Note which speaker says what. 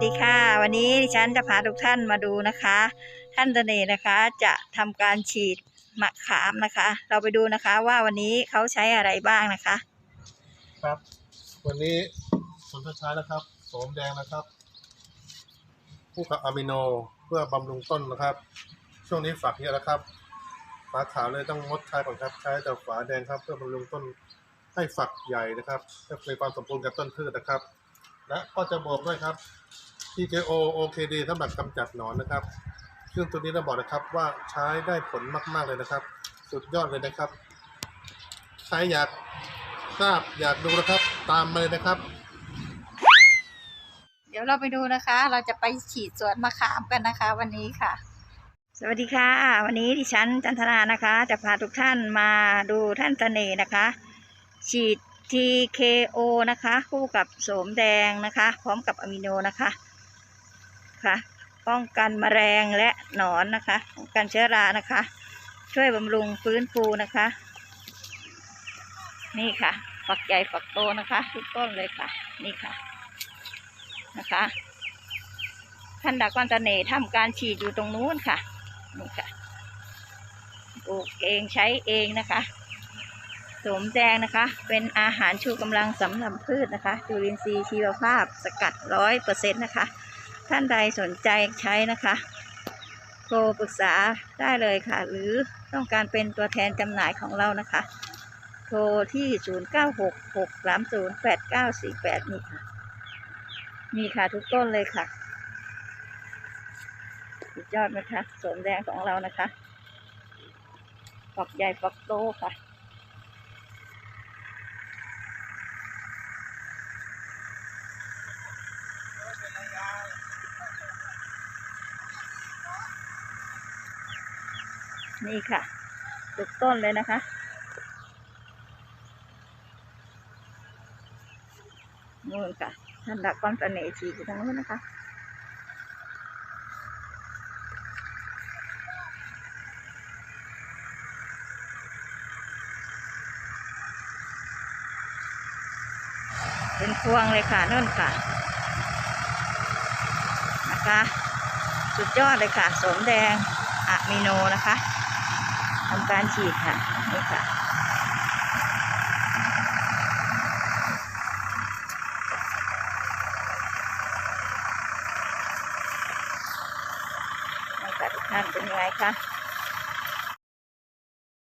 Speaker 1: วัสดีค่ะ วันนี้ดิฉันจะพาทุกท่านมาดูนะคะ ท่านตเนนะคะจะทำการฉีดมะขามนะคะ เราไปดูนะคะว่าวันนี้เขาใช้อะไรบ้างนะคะ
Speaker 2: ครับ วันนี้ผลสุดท้ายนะครับโสมแดงนะครับคู่กับอะมิโนเพื่อบำรุงต้นนะครับ ช่วงนี้ฝักเยอะแล้วครับฝาขาวเลยต้องงดใช้ก่อนครับใช้แต่ฝาแดงครับเพื่อบำรุงต้นให้ฝักใหญ่นะครับและมีความสมบูรณ์กับต้นพืชนะครับ และก็จะบอกด้วยครับ TKO OKD สำหรับกำจัดหนอนนะครับ ซึ่งตัวนี้เราบอกนะครับว่าใช้ได้ผลมาก ๆ เลยนะครับ สุดยอดเลยนะครับ ใครอยากทราบอยากดูนะครับ ตามมาเลยนะครับ
Speaker 1: เดี๋ยวเราไปดูนะคะ เราจะไปฉีดสวนมะขามกันนะคะ วันนี้ค่ะ สวัสดีค่ะ วันนี้ดิฉันจันทนานะคะ จะพาทุกท่านมาดูท่านตเนนะคะ ฉีด TKO นะคะ คู่กับโสมแดงนะคะ พร้อมกับอะมิโนนะคะค่ะป้องกันแมลงและหนอนนะคะป้องกันเชื้อรานะคะ ช่วยบำรุงฟื้นฟูนะคะ นี่ค่ะ ฝักใหญ่ฝักโตนะคะ ทุกต้นเลยค่ะ นี่ค่ะนะคะท่านดากอนตะเนทำการฉีดอยู่ตรงนู้นค่ะนี่ค่ะปลูกเองใช้เองนะคะ สมแดงนะคะ เป็นอาหารชูกำลังสำหรับพืชนะคะจุลินทรีย์ชีวภาพสกัดร้อยเปอร์เซ็นต์นะคะ ท่านใดสนใจใช้นะคะโทรปรึกษาได้เลยค่ะ หรือต้องการเป็นตัวแทนจำหน่ายของเรานะคะ โทรที่ 0 9 6 6 3 0 8 9 4 8 นี่ค่ะ มีค่ะทุกต้นเลยค่ะ สุดยอดไหมคะสมแดงของเรานะคะฝักใหญ่ฝักโตค่ะ นี่ค่ะทุกต้นเลยนะคะ นู่นค่ะท่านดักก้อนตะเนฉีดอยู่ทางนู้นนะคะ เป็นพวงเลยค่ะนู่นค่ะ นะคะ สุดยอดเลยค่ะ สมแดงอะมิโนนะคะ ทำการฉีดค่ะนี่ค่ะนี่ค่ะทุกท่านเป็นยังไงคะ